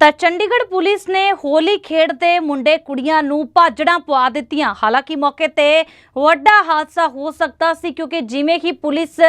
ਤਾਂ ਚੰਡੀਗੜ੍ਹ ਪੁਲਿਸ ਨੇ ਹੋਲੀ ਖੇਡਦੇ ਮੁੰਡੇ ਕੁੜੀਆਂ ਨੂੰ ਭਾਜੜਾਂ ਪਵਾ ਦਿੱਤੀਆਂ। ਹਾਲਾਂਕਿ ਮੌਕੇ ਤੇ ਵੱਡਾ ਹਾਦਸਾ ਹੋ ਸਕਦਾ ਸੀ, ਕਿਉਂਕਿ ਜਿਵੇਂ ਹੀ ਪੁਲਿਸ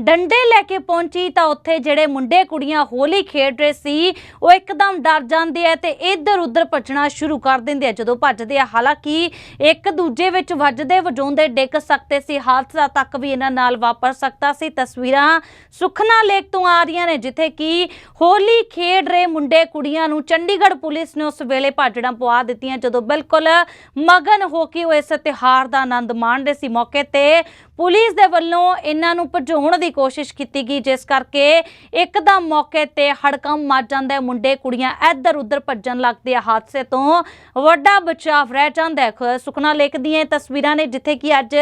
ਡੰਡੇ ਲੈ ਕੇ ਪਹੁੰਚੀ ਤਾਂ ਉੱਥੇ ਜਿਹੜੇ ਮੁੰਡੇ ਕੁੜੀਆਂ ਹੋਲੀ ਖੇਡ ਰਹੇ ਸੀ, ਉਹ ਇੱਕਦਮ ਡਰ ਜਾਂਦੇ ਆ ਤੇ ਇੱਧਰ ਉੱਧਰ ਭੱਜਣਾ ਸ਼ੁਰੂ ਕਰ ਦਿੰਦੇ ਆ। ਜਦੋਂ ਭੱਜਦੇ ਆ, ਹਾਲਾਂਕਿ ਇੱਕ ਦੂਜੇ ਵਿੱਚ ਵੱਜਦੇ ਵਜਾਉਂਦੇ ਡਿੱਗ ਸਕਦੇ ਸੀ। ਹਾਦਸਾ ਤੱਕ ਵੀ ਇਹਨਾਂ ਨਾਲ ਵਾਪਰ ਸਕਦਾ ਸੀ। ਤਸਵੀਰਾਂ ਸੁਖਨਾ ਲੇਕ ਤੋਂ ਆ ਰਹੀਆਂ ਨੇ, ਜਿੱਥੇ ਕਿ ਹੋਲੀ ਖੇਡ ਰਹੇ ਮੁੰਡੇ ਕੁੜੀਆਂ ਨੂੰ ਚੰਡੀਗੜ੍ਹ ਪੁਲਿਸ ਨੇ ਉਸ ਵੇਲੇ ਭਾਜੜਾਂ ਪਵਾ ਦਿੱਤੀਆਂ, ਜਦੋਂ ਬਿਲਕੁਲ ਮਗਨ ਹੋ ਕੇ ਉਹ ਇਸ ਤਿਉਹਾਰ ਦਾ ਆਨੰਦ ਮਾਣ ਰਹੇ ਸੀ। ਮੌਕੇ ਤੇ ਪੁਲਿਸ ਦੇ ਵੱਲੋਂ ਇਹਨਾਂ ਨੂੰ ਭਜਾਉਣ ਦੀ ਕੋਸ਼ਿਸ਼ ਕੀਤੀ ਗਈ, ਜਿਸ ਕਰਕੇ ਇੱਕਦਮ ਮੌਕੇ ਤੇ ਹੜਕੰਮ ਮਚ ਜਾਂਦਾ ਹੈ। ਮੁੰਡੇ, ਕੁੜੀਆਂ ਇੱਧਰ ਉੱਧਰ ਭੱਜਣ ਲੱਗਦੇ ਆ। ਹਾਦਸੇ ਤੋਂ ਵੱਡਾ ਬਚਾਵ ਰਹਿ ਜਾਂਦਾ ਹੈ। ਸੁਖਨਾ ਲੇਖ ਦੀਆਂ ਤਸਵੀਰਾਂ ਨੇ, ਜਿੱਥੇ ਕਿ ਅੱਜ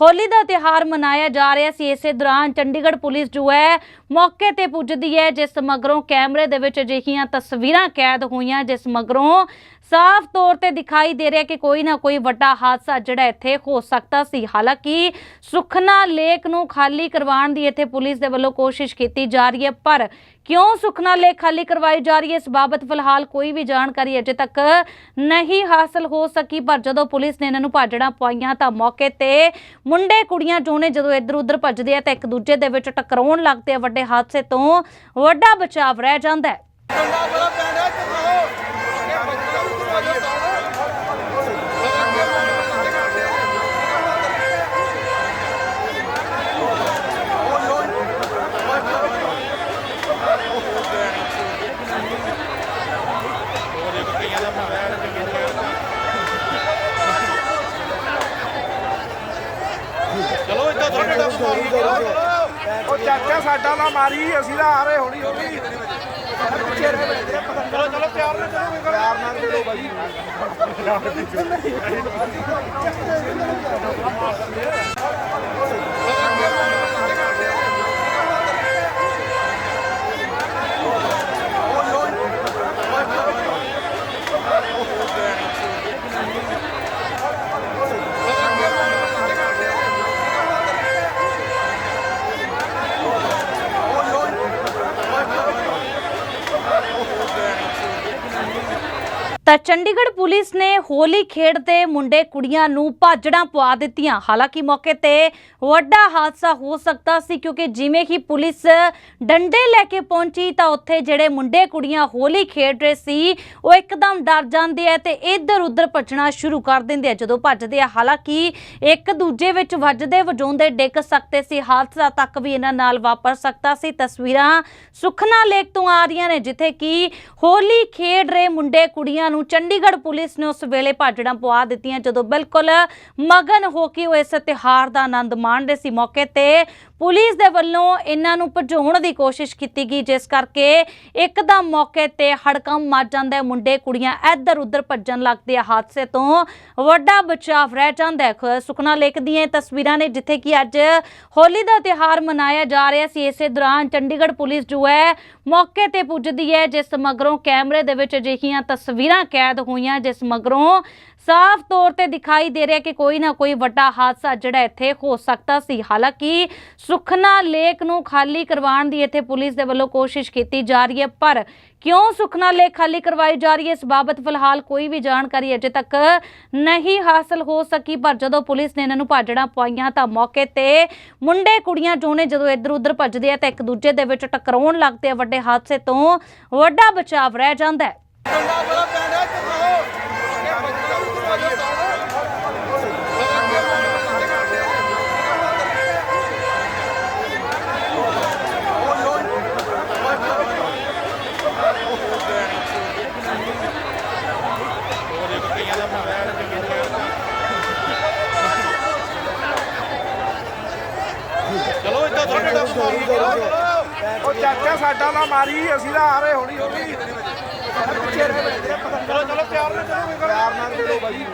ਹੋਲੀ ਦਾ ਤਿਉਹਾਰ ਮਨਾਇਆ ਜਾ ਰਿਹਾ ਸੀ। ਇਸੇ ਦੌਰਾਨ ਚੰਡੀਗੜ੍ਹ ਪੁਲਿਸ ਜੋ ਹੈ, ਮੌਕੇ ਤੇ ਪੁੱਜਦੀ ਹੈ, ਜਿਸ ਮਗਰੋਂ ਕੈਮਰੇ ਦੇ ਵਿੱਚ ਅਜਿਹੀਆਂ ਤਸਵੀਰਾਂ ਕੈਦ ਹੋਈਆਂ, ਜਿਸ ਮਗਰੋਂ ਸਾਫ਼ ਤੌਰ ਤੇ ਦਿਖਾਈ ਦੇ ਰਿਹਾ ਕਿ ਕੋਈ ਨਾ ਕੋਈ ਵੱਡਾ ਹਾਦਸਾ ਜਿਹੜਾ ਇੱਥੇ ਹੋ ਸਕਦਾ ਸੀ। ਹਾਲਾਂਕਿ ਸੁਖਨਾ ਲੇਕ ਨੂੰ ਖਾਲੀ ਕਰਵਾਉਣ ਦੀ ਇੱਥੇ ਪੁਲਿਸ ਦੇ ਵੱਲੋਂ ਕੋਸ਼ਿਸ਼ ਕੀਤੀ ਜਾ ਰਹੀ ਹੈ, ਪਰ ਕਿਉਂ ਸੁਖਨਾ ਲੇਕ ਖਾਲੀ ਕਰਵਾਈ ਜਾ ਰਹੀ ਹੈ, ਇਸ ਬਾਬਤ ਫਿਲਹਾਲ ਕੋਈ ਵੀ ਜਾਣਕਾਰੀ ਅਜੇ ਤੱਕ ਨਹੀਂ ਹਾਸਲ ਹੋ ਸਕੀ। ਪਰ ਜਦੋਂ ਪੁਲਿਸ ਨੇ ਇਹਨਾਂ ਨੂੰ ਭਾਜੜਾਂ ਪਾਈਆਂ ਤਾਂ ਮੌਕੇ ਤੇ ਮੁੰਡੇ, ਕੁੜੀਆਂ ਜੋ ਨੇ ਜਦੋਂ ਇੱਧਰ ਉੱਧਰ ਭੱਜਦੇ ਆ ਤਾਂ ਇੱਕ ਦੂਜੇ ਦੇ ਵਿੱਚ ਟਕਰਾਉਣ ਲੱਗਦੇ ਆ। ਵੱਡੇ ਹਾਦਸੇ ਤੋਂ ਵੱਡਾ ਬਚਾਵ ਰਹਿ ਜਾਂਦਾ ਹੈ। ਉਹ ਚਾਚਾ ਸਾਡਾ ਨਾ ਮਾਰੀ ਅਸੀਂ ਤਾਂ ਆ ਰਹੇ ਹੌਲੀ ਹੌਲੀ ਚਲੋ ਚਲੋ ਪਿਆਰ ਨਾਲ ਚਲੋ ਪਿਆਰ ਨਾਲ ਚਲੋ ਬਾਈ ਤਾਂ ਚੰਡੀਗੜ੍ਹ ਪੁਲਿਸ ਨੇ ਹੋਲੀ ਖੇਡਦੇ ਮੁੰਡੇ ਕੁੜੀਆਂ ਨੂੰ ਭਾਜੜਾਂ ਪਵਾ ਦਿੱਤੀਆਂ। ਹਾਲਾਂਕਿ ਮੌਕੇ ਤੇ ਵੱਡਾ ਹਾਦਸਾ ਹੋ ਸਕਦਾ ਸੀ ਕਿਉਂਕਿ ਜਿਵੇਂ ਹੀ ਪੁਲਿਸ ਡੰਡੇ ਲੈ ਕੇ ਪਹੁੰਚੀ ਤਾਂ ਉੱਥੇ ਜਿਹੜੇ ਮੁੰਡੇ ਕੁੜੀਆਂ ਹੋਲੀ ਖੇਡ ਰਹੇ ਸੀ, ਉਹ ਇੱਕਦਮ ਡਰ ਜਾਂਦੇ ਆ ਤੇ ਇੱਧਰ ਉੱਧਰ ਭੱਜਣਾ ਸ਼ੁਰੂ ਕਰ ਦਿੰਦੇ ਆ। ਜਦੋਂ ਭੱਜਦੇ ਆ, ਹਾਲਾਂਕਿ ਇੱਕ ਦੂਜੇ ਵਿੱਚ ਵੱਜਦੇ ਵਜਾਉਂਦੇ ਡਿੱਗ ਸਕਦੇ ਸੀ। ਹਾਦਸਾ ਤੱਕ ਵੀ ਇਹਨਾਂ ਨਾਲ ਵਾਪਰ ਸਕਦਾ ਸੀ। ਤਸਵੀਰਾਂ ਸੁਖਨਾ ਲੇਕ ਤੋਂ ਆ ਰਹੀਆਂ ਨੇ, ਜਿੱਥੇ ਕਿ ਹੋਲੀ ਖੇਡ ਰਹੇ ਮੁੰਡੇ ਕੁੜੀਆਂ ਨੂੰ ਚੰਡੀਗੜ੍ਹ ਪੁਲਿਸ ਨੇ ਉਸ ਵੇਲੇ ਭਾਜੜਾਂ ਪਵਾ ਦਿੱਤੀਆਂ, ਜਦੋਂ ਬਿਲਕੁਲ ਮਗਨ ਹੋ ਕੇ ਉਹ ਇਸ ਤਿਉਹਾਰ ਦਾ ਆਨੰਦ ਮਾਣ ਰਹੇ ਸੀ। ਮੌਕੇ ਤੇ ਪੁਲਿਸ ਦੇ ਵੱਲੋਂ ਇਹਨਾਂ ਨੂੰ ਭਜਾਉਣ ਦੀ ਕੋਸ਼ਿਸ਼ ਕੀਤੀ ਗਈ, ਜਿਸ ਕਰਕੇ ਇੱਕਦਮ ਮੌਕੇ ਤੇ ਹੜਕੰਮ ਮਰ ਜਾਂਦਾ ਮੁੰਡੇ, ਕੁੜੀਆਂ ਇੱਧਰ ਉੱਧਰ ਭੱਜਣ ਲੱਗਦੇ ਆ। ਹਾਦਸੇ ਤੋਂ ਵੱਡਾ ਬਚਾਵ ਰਹਿ ਜਾਂਦਾ ਸੁਖਨਾ ਲੇਕ ਦੀਆਂ ਤਸਵੀਰਾਂ ਨੇ, ਜਿੱਥੇ ਕਿ ਅੱਜ ਹੋਲੀ ਦਾ ਤਿਉਹਾਰ ਮਨਾਇਆ ਜਾ ਰਿਹਾ ਸੀ। ਇਸੇ ਦੌਰਾਨ ਚੰਡੀਗੜ੍ਹ ਪੁਲਿਸ ਜੋ ਹੈ ਮੌਕੇ ਤੇ ਪੁੱਜਦੀ ਹੈ, ਜਿਸ ਮਗਰੋਂ ਕੈਮਰੇ ਦੇ ਵਿੱਚ ਅਜਿਹੀਆਂ ਤਸਵੀਰਾਂ ਕੈਦ ਹੋਈਆਂ, ਜਿਸ ਮਗਰੋਂ ਸਾਫ਼ ਤੌਰ ਤੇ ਦਿਖਾਈ ਦੇ ਰਿਹਾ ਕਿ ਕੋਈ ਨਾ ਕੋਈ ਵੱਡਾ ਹਾਦਸਾ ਜਿਹੜਾ ਇੱਥੇ ਹੋ ਸਕਦਾ ਸੀ। ਹਾਲਾਂਕਿ ਸੁਖਨਾ ਲੇਕ ਨੂੰ ਖਾਲੀ ਕਰਵਾਉਣ ਦੀ ਇੱਥੇ ਪੁਲਿਸ ਦੇ ਵੱਲੋਂ ਕੋਸ਼ਿਸ਼ ਕੀਤੀ ਜਾ ਰਹੀ ਹੈ, ਪਰ ਕਿਉਂ ਸੁਖਨਾ ਲੇਕ ਖਾਲੀ ਕਰਵਾਈ ਜਾ ਰਹੀ ਹੈ, ਇਸ ਬਾਬਤ ਫਿਲਹਾਲ ਕੋਈ ਵੀ ਜਾਣਕਾਰੀ ਅਜੇ ਤੱਕ ਨਹੀਂ ਹਾਸਲ ਹੋ ਸਕੀ। ਪਰ ਜਦੋਂ ਪੁਲਿਸ ਨੇ ਇਹਨਾਂ ਨੂੰ ਭਾਜੜਾਂ ਪਵਾਈਆਂ ਤਾਂ ਮੌਕੇ ਤੇ ਮੁੰਡੇ, ਕੁੜੀਆਂ ਜੋ ਨੇ ਜਦੋਂ ਇੱਧਰ ਉੱਧਰ ਭੱਜਦੇ ਆ ਤਾਂ ਇੱਕ ਦੂਜੇ ਦੇ ਵਿੱਚ ਟਕਰਾਉਣ ਲੱਗਦੇ ਆ। ਵੱਡੇ ਹਾਦਸੇ ਤੋਂ ਵੱਡਾ ਬਚਾਵ ਰਹਿ ਜਾਂਦਾ ਹੈ। ਉਹ ਚਾਚਾ ਸਾਡਾ ਨਾ ਮਾਰੀ ਅਸੀਂ ਤਾਂ ਆ ਰਹੇ ਹੌਲੀ ਹੌਲੀ ਚਲੋ ਚਲੋ ਪਿਆਰ ਨਾਲ ਚਲੋ ਪਿਆਰ ਨਾਲ ਚਲੋ ਬਾਈ।